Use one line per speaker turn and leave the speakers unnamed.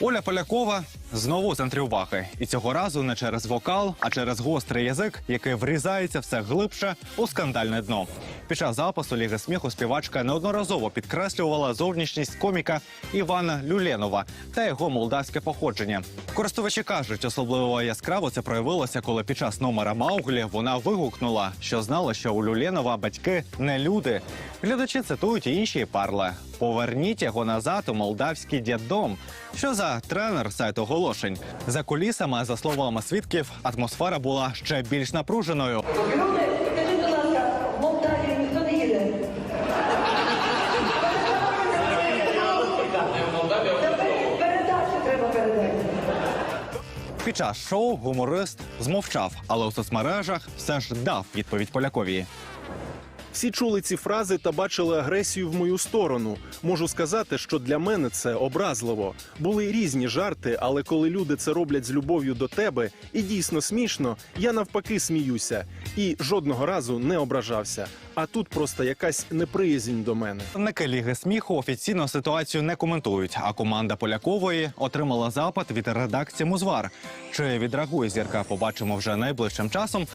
Оля Полякова знову у центрі уваги, і цього разу не через вокал, а через гострий язик, який врізається все глибше у скандальне дно. Під час запису ліги сміху співачка неодноразово підкреслювала зовнішність коміка Івана Люленова та його молдавське походження. Користувачі кажуть, особливо яскраво це проявилося, коли під час номера Мауглі вона вигукнула, що знала, що у Люленова батьки не люди. Глядачі цитують інші парли. Поверніть його назад у молдавський діддом. Що за тренер сайт оголошень? За кулісами, за словами свідків, атмосфера була ще більш напруженою.
Люди, скажіть, будь ласка, в Молдавію ніхто не їде. Передачу треба передати.
Під час шоу гуморист змовчав, але у соцмережах все ж дав відповідь Полякові.
Всі чули ці фрази та бачили агресію в мою сторону. Можу сказати, що для мене це образливо. Були різні жарти, але коли люди це роблять з любов'ю до тебе і дійсно смішно, я навпаки сміюся і жодного разу не ображався. А тут просто якась неприязнь до мене.
Представники Ліги сміху офіційно ситуацію не коментують, а команда Полякової отримала запит від редакції Музвар. Чи відреагує зірка, побачимо вже найближчим часом.